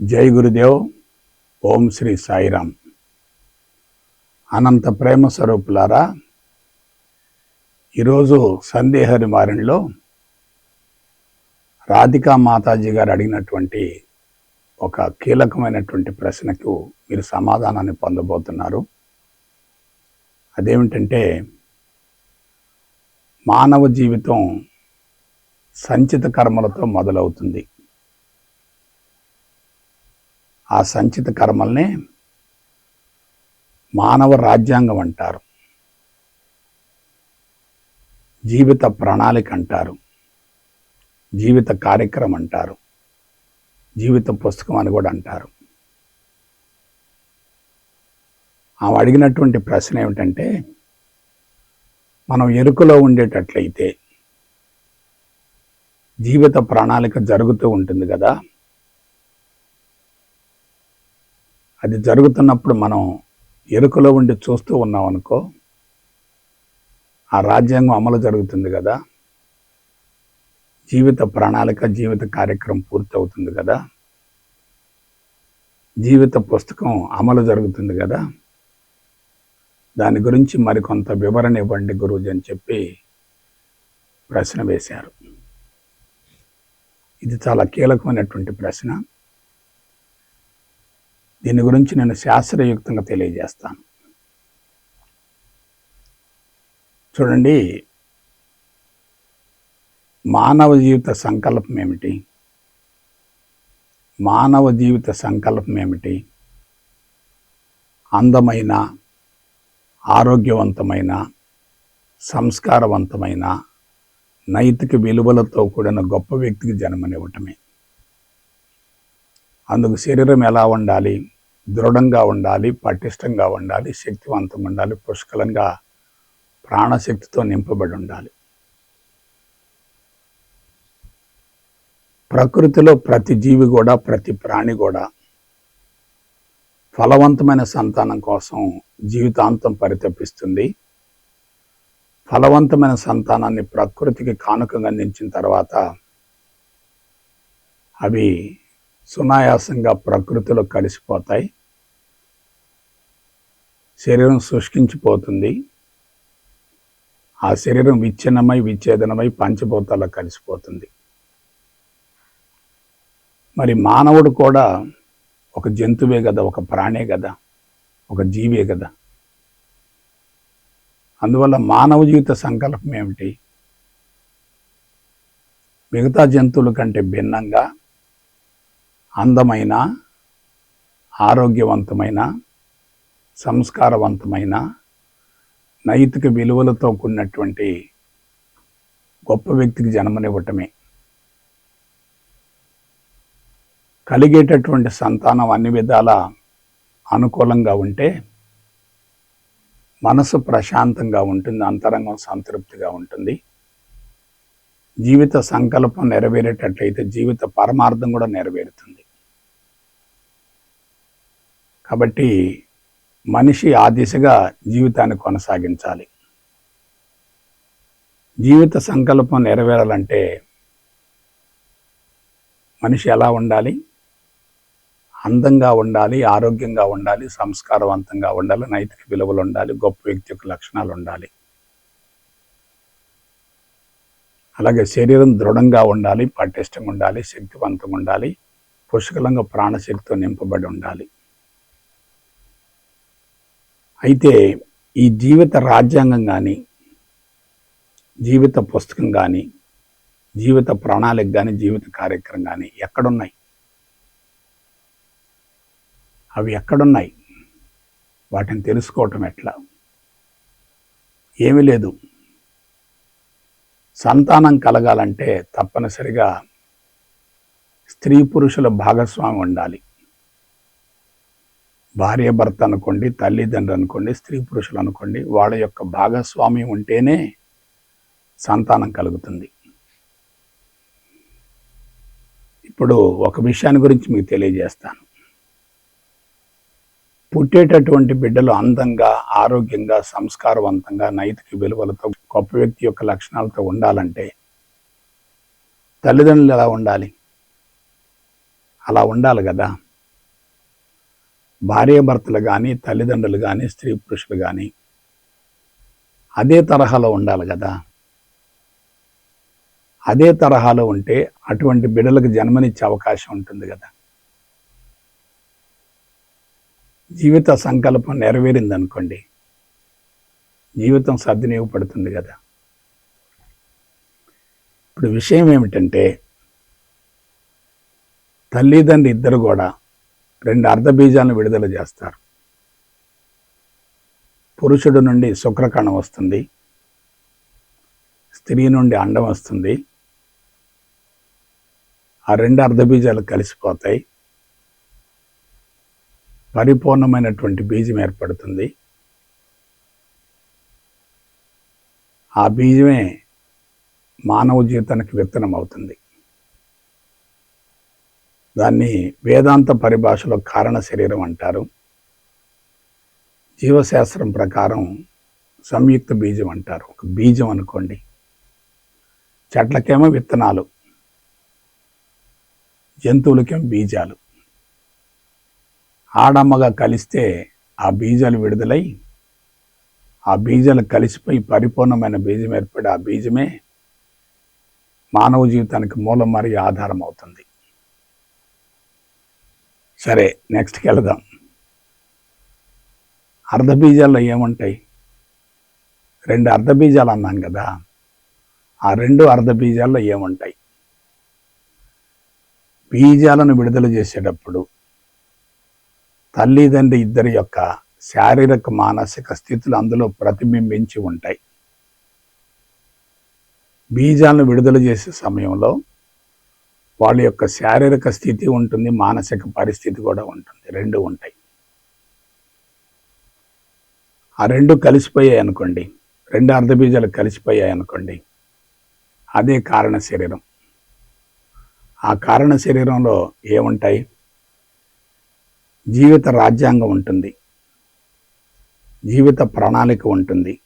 జై గురుదేవ్ ఓం శ్రీ సాయిరామ్. అనంత ప్రేమ స్వరూపులారా ఈరోజు సందేహ నివారణలో రాధికా మాతాజీ గారు అడిగినటువంటి ఒక కీలకమైనటువంటి ప్రశ్నకు మీరు సమాధానాన్ని పొందబోతున్నారు. అదేమిటంటే మానవ జీవితం సంచిత కర్మలతో మొదలవుతుంది. ఆ సంచిత కర్మల్ని మానవ రాజ్యాంగం అంటారు. జీవిత ప్రణాళిక అంటారు. జీవిత కార్యక్రమం అంటారు. జీవిత పుస్తకం అని కూడా అంటారు. ఆమె అడిగినటువంటి ప్రశ్న ఏమిటంటే మనం ఎరుకలో ఉండేటట్లయితే జీవిత ప్రణాళిక జరుగుతూ ఉంటుంది కదా అది జరుగుతున్నప్పుడు మనం ఎరుకలో ఉండి చూస్తూ ఉన్నాం అనుకో ఆ రాజ్యాంగం అమలు జరుగుతుంది కదా. జీవిత ప్రణాళిక జీవిత కార్యక్రమం పూర్తి అవుతుంది కదా. జీవిత పుస్తకం అమలు జరుగుతుంది కదా. దాని గురించి మరికొంత వివరణ ఇవ్వండి గురూజీ అని చెప్పి ప్రశ్న వేశారు. ఇది చాలా కీలకమైనటువంటి ప్రశ్న. దీని గురించి నేను శాస్త్రయుక్తంగా తెలియజేస్తాను. చూడండి మానవ జీవిత సంకల్పం ఏమిటి? మానవ జీవిత సంకల్పం ఏమిటి? అందమైన ఆరోగ్యవంతమైన సంస్కారవంతమైన నైతిక విలువలతో కూడిన గొప్ప వ్యక్తికి జన్మనివ్వటమే. అందుకు శరీరం ఎలా ఉండాలి? దృఢంగా ఉండాలి పటిష్టంగా ఉండాలి శక్తివంతంగా ఉండాలి పుష్కలంగా ప్రాణశక్తితో నింపబడి ఉండాలి. ప్రకృతిలో ప్రతి జీవి కూడా ప్రతి ప్రాణి కూడా ఫలవంతమైన సంతానం కోసం జీవితాంతం పరితపిస్తుంది. ఫలవంతమైన సంతానాన్ని ప్రకృతికి కానుకగా అందించిన తర్వాత అవి సునాయాసంగా ప్రకృతిలో కలిసిపోతాయి. శరీరం శుష్కించిపోతుంది. ఆ శరీరం విచ్ఛిన్నమై విచ్ఛేదనమై పంచభూతాల్లో కలిసిపోతుంది. మరి మానవుడు కూడా ఒక జంతువే కదా ఒక ప్రాణే కదా ఒక జీవే కదా. అందువల్ల మానవ జీవిత సంకల్పం ఏమిటి? మిగతా జంతువుల కంటే భిన్నంగా అందమైన ఆరోగ్యవంతమైన సంస్కారవంతమైన నైతిక విలువలతో కూడినటువంటి గొప్ప వ్యక్తికి జన్మనివ్వటమే. కలిగేటటువంటి సంతానం అన్ని విధాల అనుకూలంగా ఉంటే మనసు ప్రశాంతంగా ఉంటుంది అంతరంగం సంతృప్తిగా ఉంటుంది. జీవిత సంకల్పం నెరవేరేటట్లయితే జీవిత పరమార్థం కూడా నెరవేరుతుంది. కాబట్టి మనిషి ఆ దిశగా జీవితాన్ని కొనసాగించాలి. జీవిత సంకల్పం నెరవేరాలంటే మనిషి ఎలా ఉండాలి? అందంగా ఉండాలి ఆరోగ్యంగా ఉండాలి సంస్కారవంతంగా ఉండాలి నైతిక విలువలు ఉండాలి గొప్ప వ్యక్తి యొక్క లక్షణాలు ఉండాలి. అలాగే శరీరం దృఢంగా ఉండాలి పటిష్టంగా ఉండాలి శక్తివంతంగా ఉండాలి పుష్కలంగా ప్రాణశక్తితో నింపబడి ఉండాలి. అయితే ఈ జీవిత రాజ్యాంగం కానీ జీవిత పుస్తకం కానీ జీవిత ప్రణాళిక కానీ జీవిత కార్యక్రమం కానీ ఎక్కడున్నాయి? అవి ఎక్కడున్నాయి? వాటిని తెలుసుకోవటం ఎట్లా? ఏమీ లేదు. సంతానం కలగాలంటే తప్పనిసరిగా స్త్రీ పురుషుల భాగస్వామి ఉండాలి. భార్య భర్త అనుకోండి తల్లిదండ్రులు అనుకోండి స్త్రీ పురుషులు అనుకోండి వాళ్ళ యొక్క భాగస్వామ్యం ఉంటేనే సంతానం కలుగుతుంది. ఇప్పుడు ఒక విషయాన్ని గురించి మీకు తెలియజేస్తాను. పుట్టేటటువంటి బిడ్డలు అందంగా ఆరోగ్యంగా సంస్కారవంతంగా నైతిక విలువలతో గొప్ప వ్యక్తి యొక్క లక్షణాలతో ఉండాలంటే తల్లిదండ్రులు ఎలా ఉండాలి? అలా ఉండాలి కదా? భార్యాభర్తలు కానీ తల్లిదండ్రులు కానీ స్త్రీ పురుషులు కానీ అదే తరహాలో ఉండాలి కదా. అదే తరహాలో ఉంటే అటువంటి బిడ్డలకు జన్మనిచ్చే అవకాశం ఉంటుంది కదా. జీవిత సంకల్పం నెరవేరింది అనుకోండి జీవితం సద్వినియోగపడుతుంది కదా. ఇప్పుడు విషయం ఏమిటంటే తల్లిదండ్రి ఇద్దరు కూడా రెండు అర్ధబీజాలను విడుదల చేస్తారు. పురుషుడు నుండి శుక్రకణం వస్తుంది. స్త్రీ నుండి అండం వస్తుంది. ఆ రెండు అర్ధబీజాలు కలిసిపోతాయి. పరిపూర్ణమైనటువంటి బీజం ఏర్పడుతుంది. ఆ బీజమే మానవ జీవితానికి విత్తనం అవుతుంది దాన్ని వేదాంత పరిభాషలో కారణ శరీరం అంటారు. జీవశాస్త్రం ప్రకారం సంయుక్త బీజం అంటారు. ఒక బీజం అనుకోండి. చెట్లకేమో విత్తనాలు జంతువులకేమో బీజాలు. ఆడమ్మగా కలిస్తే ఆ బీజాలు విడుదలై ఆ బీజాలు కలిసిపోయి పరిపూర్ణమైన బీజం ఏర్పడి ఆ బీజమే మానవ జీవితానికి మూలం మరియు ఆధారం అవుతుంది. సరే నెక్స్ట్కి వెళదాం అర్ధబీజాల్లో ఏముంటాయి? రెండు అర్ధబీజాలు అన్నాను కదా ఆ రెండు అర్ధబీజాల్లో ఏముంటాయి? బీజాలను విడుదల చేసేటప్పుడు తల్లిదండ్రి ఇద్దరి యొక్క శారీరక మానసిక స్థితులు అందులో ప్రతిబింబించి ఉంటాయి. బీజాలను విడుదల చేసే సమయంలో వాళ్ళ యొక్క శారీరక స్థితి ఉంటుంది మానసిక పరిస్థితి కూడా ఉంటుంది. రెండు ఉంటాయి. ఆ రెండు కలిసిపోయాయి అనుకోండి రెండు అర్ధబీజాలు కలిసిపోయాయి అనుకోండి అదే కారణ శరీరం. ఆ కారణ శరీరంలో ఏముంటాయి? జీవిత రాజ్యాంగం ఉంటుంది. జీవిత ప్రణాళిక ఉంటుంది.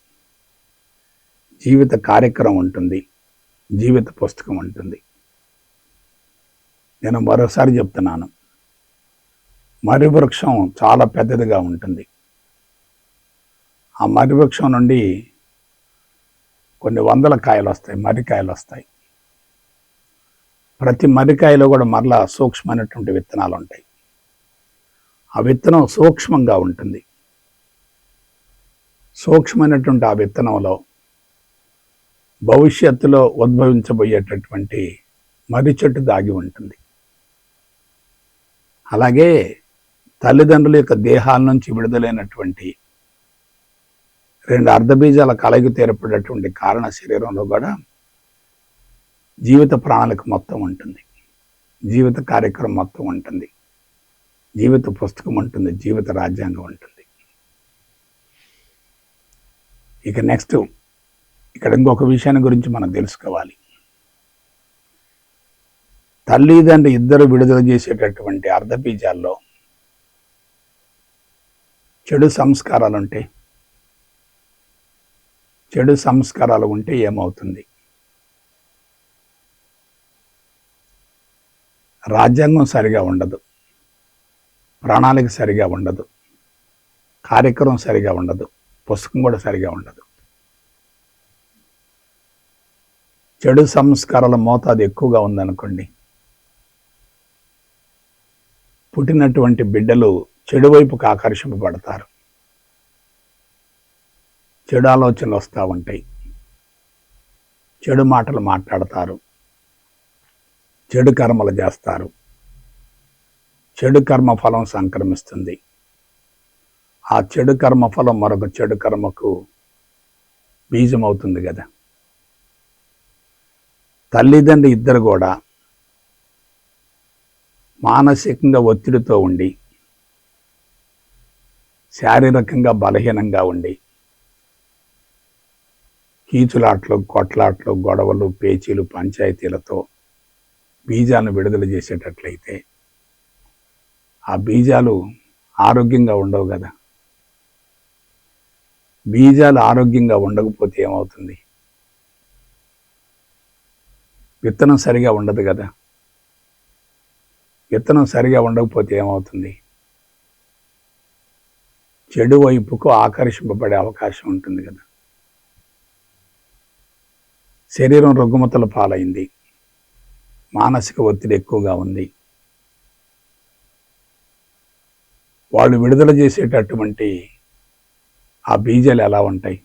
జీవిత కార్యక్రమం ఉంటుంది. జీవిత పుస్తకం ఉంటుంది. నేను మరోసారి చెప్తున్నాను. మర్రి వృక్షం చాలా పెద్దదిగా ఉంటుంది. ఆ మర్రి వృక్షం నుండి కొన్ని వందల కాయలు వస్తాయి మర్రికాయలు వస్తాయి. ప్రతి మర్రికాయలో కూడా మరలా సూక్ష్మమైనటువంటి విత్తనాలు ఉంటాయి. ఆ విత్తనం సూక్ష్మంగా ఉంటుంది. సూక్ష్మమైనటువంటి ఆ విత్తనంలో భవిష్యత్తులో ఉద్భవించబోయేటటువంటి మర్రి చెట్టు దాగి ఉంటుంది. అలాగే తల్లిదండ్రుల యొక్క దేహాల నుంచి విడుదలైనటువంటి రెండు అర్ధబీజాల కలగి తీరపడేటువంటి కారణ శరీరంలో కూడా జీవిత ప్రణాళిక మొత్తం ఉంటుంది. జీవిత కార్యక్రమం మొత్తం ఉంటుంది. జీవిత పుస్తకం ఉంటుంది. జీవిత రాజ్యాంగం ఉంటుంది. ఇక నెక్స్ట్ ఇక్కడ ఇంకొక విషయాన్ని గురించి మనం తెలుసుకోవాలి. తల్లిదండ్రి ఇద్దరు విడుదల చేసేటటువంటి అర్ధబీజాల్లో చెడు సంస్కారాలు ఉంటాయి చెడు సంస్కారాలు ఉంటే ఏమవుతుంది? రాజ్యాంగం సరిగా ఉండదు. ప్రణాళిక సరిగా ఉండదు. కార్యక్రమం సరిగా ఉండదు. పుస్తకం కూడా సరిగా ఉండదు. చెడు సంస్కారాల మోతాదు ఎక్కువగా ఉందనుకోండి పుట్టినటువంటి బిడ్డలు చెడు వైపుకు ఆకర్షింపబడతారు. చెడు ఆలోచనలు వస్తూ ఉంటాయి. చెడు మాటలు మాట్లాడతారు. చెడు కర్మలు చేస్తారు. చెడు కర్మ ఫలం సంక్రమిస్తుంది. ఆ చెడు కర్మ ఫలం మరొక చెడు కర్మకు బీజం అవుతుంది కదా. తల్లిదండ్రి ఇద్దరు కూడా మానసికంగా ఒత్తిడితో ఉండి శారీరకంగా బలహీనంగా ఉండి కీచులాట్లు కొట్లాట్లు గొడవలు పేచీలు పంచాయతీలతో బీజాలను విడుదల చేసేటట్లయితే ఆ బీజాలు ఆరోగ్యంగా ఉండవు కదా. బీజాలు ఆరోగ్యంగా ఉండకపోతే ఏమవుతుంది? విత్తనం సరిగా ఉండదు కదా. విత్తనం సరిగా ఉండకపోతే ఏమవుతుంది? చెడు వైపుకు ఆకర్షింపబడే అవకాశం ఉంటుంది కదా. శరీరం రుగ్మతల పాలైంది. మానసిక ఒత్తిడి ఎక్కువగా ఉంది. వాళ్ళు విడుదల చేసేటటువంటి ఆ బీజాలు ఎలా ఉంటాయి?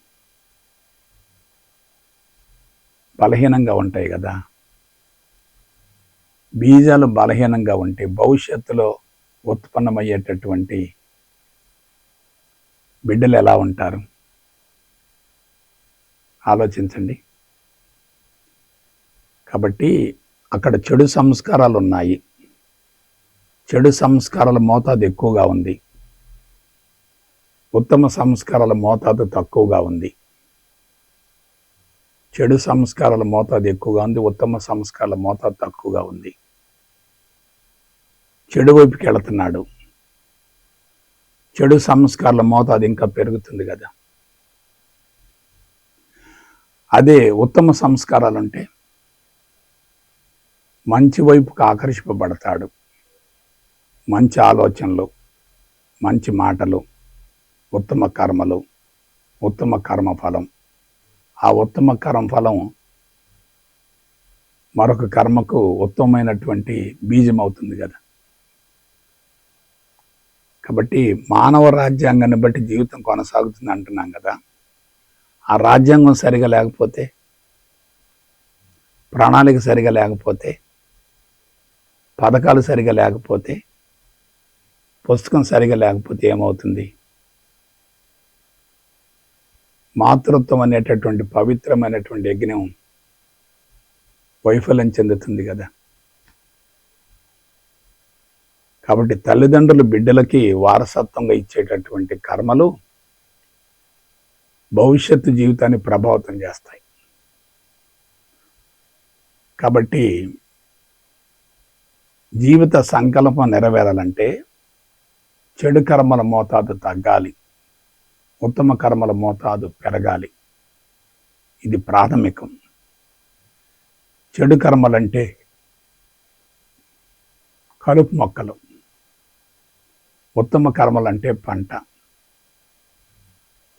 బలహీనంగా ఉంటాయి కదా. బీజాలు బలహీనంగా ఉంటే భవిష్యత్తులో ఉత్పన్నమయ్యేటటువంటి బిడ్డలు ఎలా ఉంటారు? ఆలోచించండి. కాబట్టి అక్కడ చెడు సంస్కారాలు ఉన్నాయి. చెడు సంస్కారాల మోతాదు ఎక్కువగా ఉంది. ఉత్తమ సంస్కారాల మోతాదు తక్కువగా ఉంది. చెడు సంస్కారాల మోతాదు ఎక్కువగా ఉంది ఉత్తమ సంస్కారాల మోతాదు తక్కువగా ఉంది. చెడు వైపుకి వెళుతున్నాడు. చెడు సంస్కారాల మోతాదు ఇంకా పెరుగుతుంది కదా. అదే ఉత్తమ సంస్కారాలు ఉంటే మంచి వైపుకు ఆకర్షింపబడతాడు. మంచి ఆలోచనలు మంచి మాటలు ఉత్తమ కర్మలు ఉత్తమ కర్మఫలం. ఆ ఉత్తమ కర్మఫలం మరొక కర్మకు ఉత్తమమైనటువంటి బీజం అవుతుంది కదా. కాబట్టి మానవ రాజ్యాంగాన్ని బట్టి జీవితం కొనసాగుతుంది అంటున్నాం కదా. ఆ రాజ్యాంగం సరిగా లేకపోతే ప్రణాళిక సరిగా లేకపోతే పథకాలు సరిగా లేకపోతే పుస్తకం సరిగా లేకపోతే ఏమవుతుంది? మాతృత్వం అనేటటువంటి పవిత్రమైనటువంటి యజ్ఞం వైఫల్యం చెందుతుంది కదా. కాబట్టి తల్లిదండ్రులు బిడ్డలకి వారసత్వంగా ఇచ్చేటటువంటి కర్మలు భవిష్యత్తు జీవితాన్ని ప్రభావితం చేస్తాయి. కాబట్టి జీవిత సంకల్పం నెరవేరాలంటే చెడు కర్మల మోతాదు తగ్గాలి. ఉత్తమ కర్మల మోతాదు పెరగాలి. ఇది ప్రాథమికం. చెడు కర్మలంటే కలుపు మొక్కలు. ఉత్తమ కర్మలంటే పంట.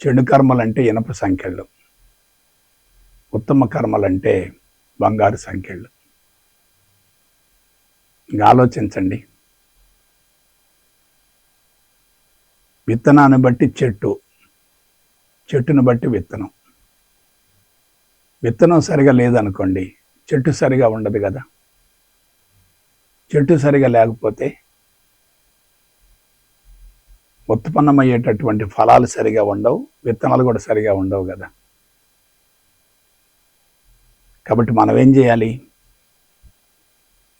చెడు కర్మలంటే ఇనప సంఖ్యలు. ఉత్తమ కర్మలంటే బంగారు సంఖ్యలు. ఇంకా ఆలోచించండి. విత్తనాన్ని బట్టి చెట్టు చెట్టును బట్టి విత్తనం. విత్తనం సరిగా లేదనుకోండి చెట్టు సరిగా ఉండదు కదా. చెట్టు సరిగా లేకపోతే ఉత్పన్నమయ్యేటటువంటి ఫలాలు సరిగా ఉండవు విత్తనాలు కూడా సరిగా ఉండవు కదా. కాబట్టి మనం ఏం చేయాలి?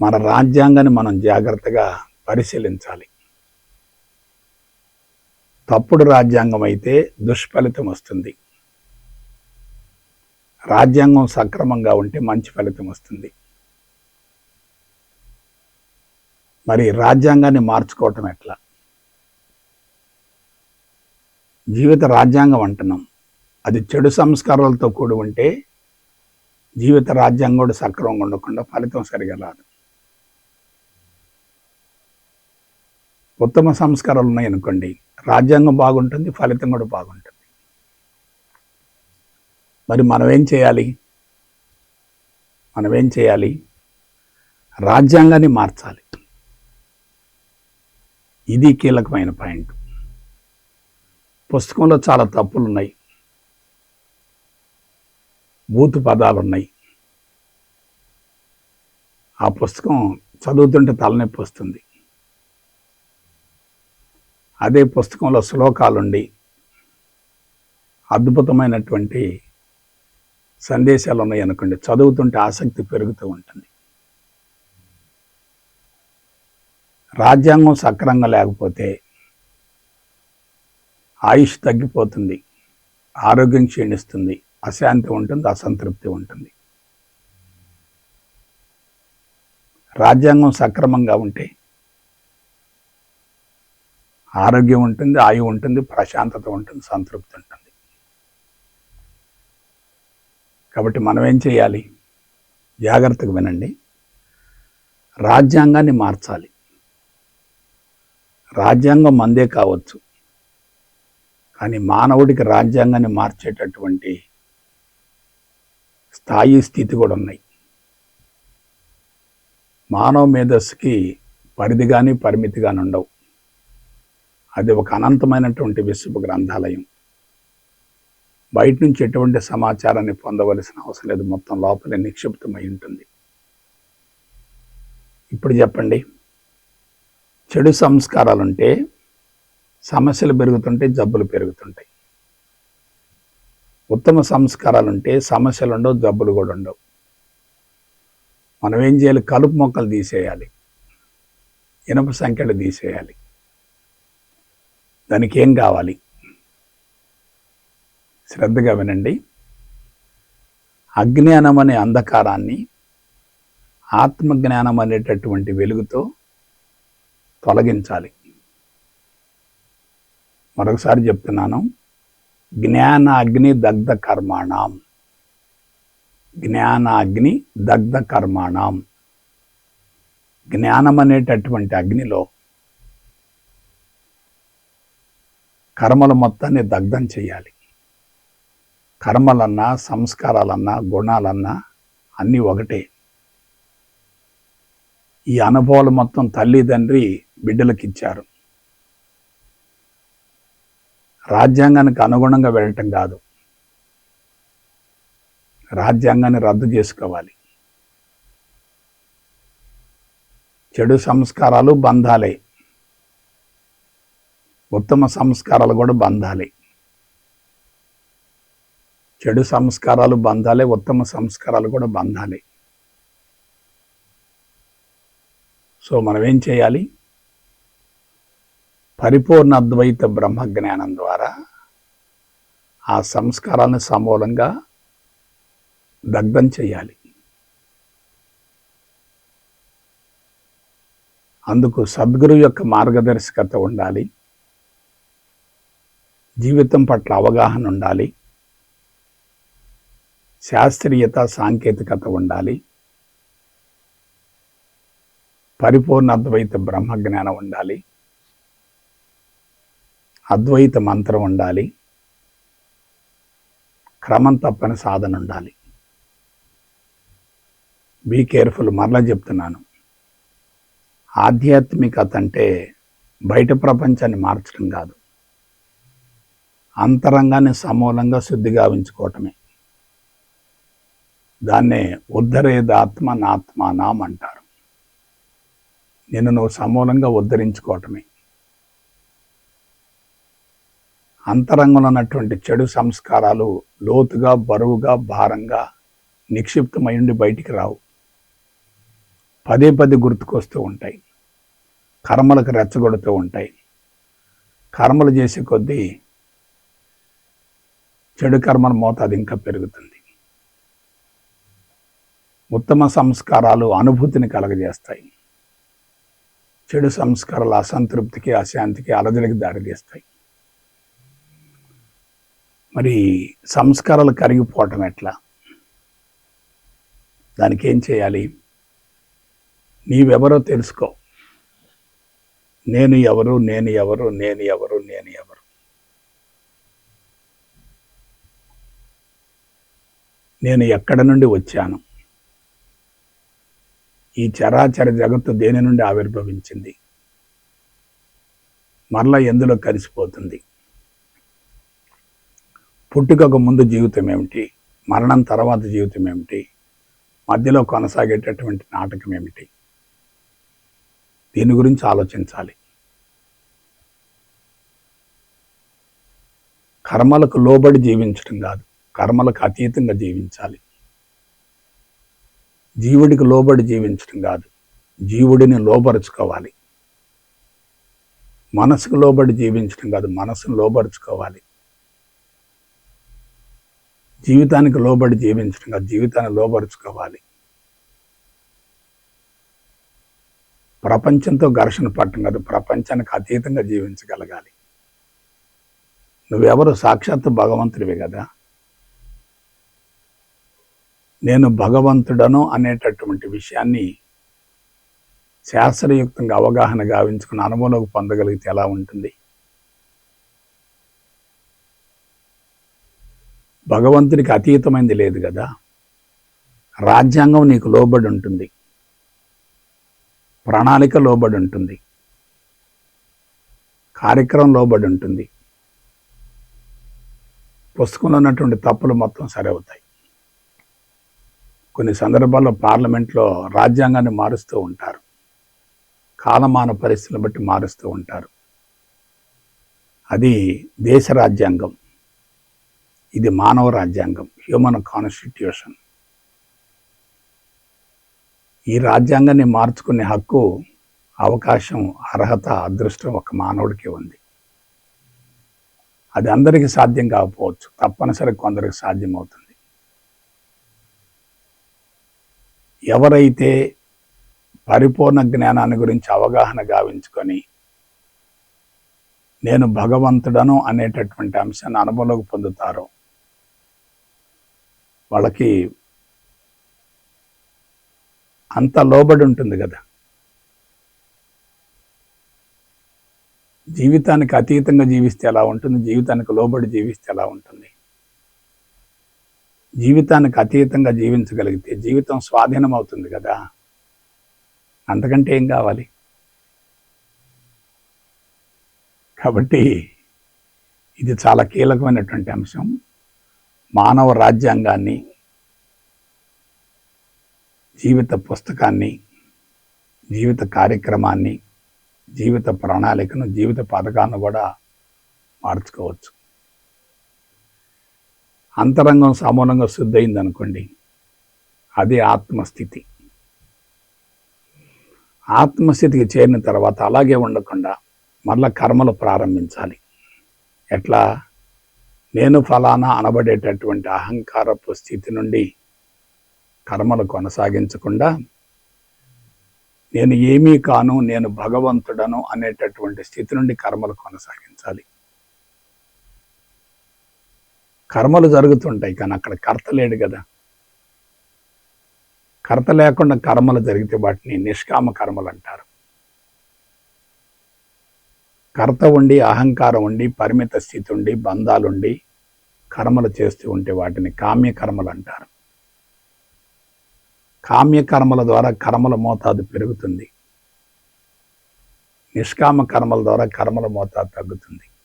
మన రాజ్యాంగాన్ని మనం జాగ్రత్తగా పరిశీలించాలి. తప్పుడు రాజ్యాంగం అయితే దుష్ఫలితం వస్తుంది. రాజ్యాంగం సక్రమంగా ఉంటే మంచి ఫలితం వస్తుంది. మరి రాజ్యాంగాన్ని మార్చుకోవటం ఎట్లా? జీవిత రాజ్యాంగం అంటున్నాం. అది చెడు సంస్కారాలతో కూడి ఉంటే జీవిత రాజ్యాంగం కూడా సక్రమంగా ఉండకుండా ఫలితం సరిగా రాదు. ఉత్తమ సంస్కారాలు ఉన్నాయనుకోండి రాజ్యాంగం బాగుంటుంది ఫలితం కూడా బాగుంటుంది. మరి మనం ఏం చేయాలి? మనం ఏం చేయాలి? రాజ్యాంగాన్ని మార్చాలి. ఇది కీలకమైన పాయింట్. పుస్తకంలో చాలా తప్పులు ఉన్నాయి బూతు పదాలు ఉన్నాయి ఆ పుస్తకం చదువుతుంటే తలనొప్పి వస్తుంది. అదే పుస్తకంలో శ్లోకాలుండి అద్భుతమైనటువంటి సందేశాలు ఉన్నాయి అనుకోండి. చదువుతుంటే ఆసక్తి పెరుగుతూ ఉంటుంది. రాజ్యాంగం సక్రంగా లేకపోతే ఆయుష్ తగ్గిపోతుంది. ఆరోగ్యం క్షీణిస్తుంది. అశాంతి ఉంటుంది అసంతృప్తి ఉంటుంది. రాజ్యాంగం సక్రమంగా ఉంటే ఆరోగ్యం ఉంటుంది ఆయువు ఉంటుంది ప్రశాంతత ఉంటుంది సంతృప్తి ఉంటుంది. కాబట్టి మనం ఏం చేయాలి? జాగ్రత్తగా వినండి. రాజ్యాంగాన్ని మార్చాలి. రాజ్యాంగం మందే కావచ్చు. కానీ మానవుడికి రాజ్యాంగాన్ని మార్చేటటువంటి స్థాయి స్థితి కూడా ఉన్నాయి. మానవ మేధస్సుకి పరిధి కానీ పరిమితి కానీ ఉండవు అది ఒక అనంతమైనటువంటి విశ్వ గ్రంథాలయం. బయట నుంచి ఎటువంటి సమాచారాన్ని పొందవలసిన అవసరం లేదు. మొత్తం లోపలే నిక్షిప్తమై ఉంటుంది. ఇప్పుడు చెప్పండి. చెడు సంస్కారాలు ఉంటే సమస్యలు పెరుగుతుంటే జబ్బులు పెరుగుతుంటాయి. ఉత్తమ సంస్కారాలు ఉంటే సమస్యలు ఉండవు జబ్బులు కూడా ఉండవు. మనం ఏం చేయాలి? కలుపు మొక్కలు తీసేయాలి. ఇనప సంఖ్యలు తీసేయాలి. దానికి ఏం కావాలి? శ్రద్ధగా వినండి. అజ్ఞానం అనే అంధకారాన్ని ఆత్మజ్ఞానం అనేటటువంటి వెలుగుతో తొలగించాలి. మరొకసారి చెప్తున్నాను. జ్ఞాన అగ్ని దగ్ధ కర్మాణం. జ్ఞాన అగ్ని దగ్ధ కర్మాణం. జ్ఞానం అనేటటువంటి అగ్నిలో కర్మల మొత్తాన్ని దగ్ధం చేయాలి. కర్మలన్నా సంస్కారాలన్నా గుణాలన్నా అన్నీ ఒకటే. ఈ అనుభవాలు మొత్తం తల్లిదండ్రి బిడ్డలకు ఇచ్చారు రాజ్యాంగానికి అనుగుణంగా వెళ్ళటం కాదు. రాజ్యాంగాన్ని రద్దు చేసుకోవాలి. చెడు సంస్కారాలు బంధాలే. ఉత్తమ సంస్కారాలు కూడా బంధాలే. చెడు సంస్కారాలు బంధాలే ఉత్తమ సంస్కారాలు కూడా బంధాలే. సో మనం ఏం చేయాలి? పరిపూర్ణ అద్వైత బ్రహ్మ జ్ఞానం ద్వారా ఆ సంస్కారాలను సమూలంగా దగ్ధం చేయాలి. అందుకు సద్గురు యొక్క మార్గదర్శకత ఉండాలి. జీవితం పట్ల అవగాహన ఉండాలి. శాస్త్రీయత సాంకేతికత ఉండాలి. పరిపూర్ణ అద్వైత బ్రహ్మజ్ఞానం ఉండాలి. అద్వైత మంత్రం ఉండాలి. క్రమం తప్పని సాధన ఉండాలి. బీ కేర్ఫుల్ మరలా చెప్తున్నాను. ఆధ్యాత్మికత అంటే బయట ప్రపంచాన్ని మార్చడం కాదు. అంతరంగాన్ని సమూలంగా శుద్ధిగా ఉంచుకోవటమే దాన్నే ఉద్ధరేదాత్మ నాత్మానాం అంటారు నిన్ను నువ్వు సమూలంగా ఉద్ధరించుకోవటమే. అంతరంగంలో ఉన్నటువంటి చెడు సంస్కారాలు లోతుగా బరువుగా భారంగా నిక్షిప్తమై ఉండి బయటికి రావు. పదే పదే గుర్తుకొస్తూ ఉంటాయి. కర్మలకు రెచ్చగొడుతూ ఉంటాయి. కర్మలు చేసే కొద్దీ చెడు కర్మల మోతాదు ఇంకా పెరుగుతుంది. ఉత్తమ సంస్కారాలు అనుభూతిని కలగజేస్తాయి. చెడు సంస్కారాలు అసంతృప్తికి అశాంతికి అలజడికి దారితీస్తాయి. మరి సంస్కారాలు కరిగిపోవటం ఎట్లా? దానికి ఏం చేయాలి? నీవెవరో తెలుసుకో. నేను ఎవరు నేను ఎవరు నేను ఎవరు నేను ఎవరు. నేను ఎక్కడ నుండి వచ్చాను? ఈ చరాచర జగత్తు దేని నుండి ఆవిర్భవించింది? మరలా ఎందులో కలిసిపోతుంది? పుట్టుకకు ముందు జీవితం ఏమిటి? మరణం తర్వాత జీవితం ఏమిటి? మధ్యలో కొనసాగేటటువంటి నాటకం ఏమిటి? దీని గురించి ఆలోచించాలి. కర్మలకు లోబడి జీవించడం కాదు. కర్మలకు అతీతంగా జీవించాలి. జీవుడికి లోబడి జీవించడం కాదు జీవుడిని లోపరుచుకోవాలి మనసుకు లోబడి జీవించడం కాదు మనసును లోపరుచుకోవాలి జీవితానికి లోబడి జీవించడం కాదు జీవితాన్ని లోపరుచుకోవాలి ప్రపంచంతో ఘర్షణ పట్టడం కాదు ప్రపంచానికి అతీతంగా జీవించగలగాలి. నువ్వెవరు? సాక్షాత్తు భగవంతుడివి కదా. నేను భగవంతుడను అనేటటువంటి విషయాన్ని శాస్త్రయుక్తంగా అవగాహన గావించుకుని అనుభవంలోకి పొందగలిగితే ఎలా ఉంటుంది? భగవంతుడికి అతీతమైంది లేదు కదా? రాజ్యాంగం నీకు లోబడి ఉంటుంది. ప్రణాళిక లోబడి ఉంటుంది. కార్యక్రమం లోబడి ఉంటుంది. పుస్తకంలో ఉన్నటువంటి తప్పులు మొత్తం సరి అవుతాయి. కొన్ని సందర్భాల్లో పార్లమెంట్లో రాజ్యాంగాన్ని మారుస్తూ ఉంటారు. కాలమాన పరిస్థితులను బట్టి మారుస్తూ ఉంటారు. అది దేశ రాజ్యాంగం. ఇది మానవ రాజ్యాంగం. హ్యూమన్ కాన్స్టిట్యూషన్ ఈ రాజ్యాంగాన్ని మార్చుకునే హక్కు అవకాశం అర్హత అదృష్టం ఒక మానవుడికి ఉంది. అది అందరికీ సాధ్యం కాకపోవచ్చు. తప్పనిసరి కొందరికి సాధ్యమవుతుంది. ఎవరైతే పరిపూర్ణ జ్ఞానాన్ని గురించి అవగాహన గావించుకొని నేను భగవంతుడను అనేటటువంటి అంశాన్ని అనుభవంలోకి పొందుతారో వాళ్ళకి అంత లోబడి ఉంటుంది కదా. జీవితానికి అతీతంగా జీవిస్తే ఎలా ఉంటుంది? జీవితానికి లోబడి జీవిస్తే ఎలా ఉంటుంది? జీవితానికి అతీతంగా జీవించగలిగితే జీవితం స్వాధీనం అవుతుంది కదా. అంతకంటే ఏం కావాలి? కాబట్టి ఇది చాలా కీలకమైనటువంటి అంశం. మానవ రాజ్యాంగాన్ని జీవిత పుస్తకాన్ని జీవిత కార్యక్రమాన్ని జీవిత ప్రణాళికను జీవిత పథకాన్ని కూడా మార్చుకోవచ్చు. అంతరంగం సమూలంగా శుద్ధయింది అనుకోండి అదే ఆత్మస్థితి. ఆత్మస్థితికి చేరిన తర్వాత అలాగే ఉండకుండా మళ్ళా కర్మలు ప్రారంభించాలి. ఎట్లా? నేను ఫలానా అనబడేటటువంటి అహంకారపు స్థితి నుండి కర్మలు కొనసాగించకుండా నేను ఏమీ కాను నేను భగవంతుడను అనేటటువంటి స్థితి నుండి కర్మలు కొనసాగించాలి. కర్మలు జరుగుతుంటాయి కానీ అక్కడ కర్త లేడు కదా. కర్త లేకుండా కర్మలు జరిగితే వాటిని నిష్కామ కర్మలు అంటారు. కర్త ఉండి అహంకారం ఉండి పరిమిత స్థితి ఉండి బంధాలుండి కర్మలు చేస్తూ ఉంటే వాటిని కామ్య కర్మలు అంటారు. కామ్య కర్మల ద్వారా కర్మల మోతాదు పెరుగుతుంది. నిష్కామ కర్మల ద్వారా కర్మల మోతాదు తగ్గుతుంది.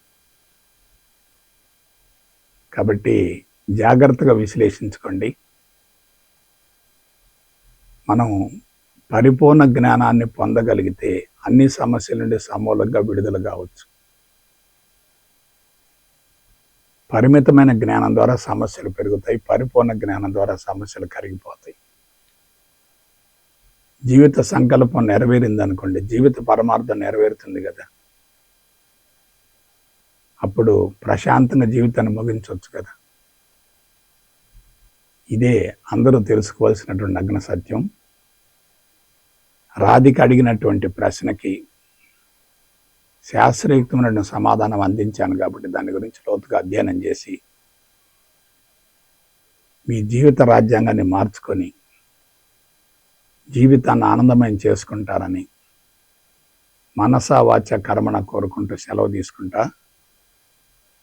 కాబట్టి జాగ్రత్తగా విశ్లేషించుకోండి. మనం పరిపూర్ణ జ్ఞానాన్ని పొందగలిగితే అన్ని సమస్యల నుండి సమూలంగా విడుదల కావచ్చు. పరిమితమైన జ్ఞానం ద్వారా సమస్యలు పెరుగుతాయి పరిపూర్ణ జ్ఞానం ద్వారా సమస్యలు కరిగిపోతాయి. జీవిత సంకల్పం నెరవేరింది అనుకోండి జీవిత పరమార్థం నెరవేరుతుంది కదా. అప్పుడు ప్రశాంతంగా జీవితాన్ని ముగించవచ్చు కదా. ఇదే అందరూ తెలుసుకోవాల్సినటువంటి నగ్న సత్యం. రాధిక అడిగినటువంటి ప్రశ్నకి శాస్త్రయుక్తమైన సమాధానం అందించాను కాబట్టి దాని గురించి లోతుగా అధ్యయనం చేసి మీ జీవిత రాజ్యాంగాన్ని మార్చుకొని జీవితాన్ని ఆనందమయం చేసుకుంటారని మనసా వాచ కర్మణ కోరుకుంటూ సెలవు తీసుకుంటా.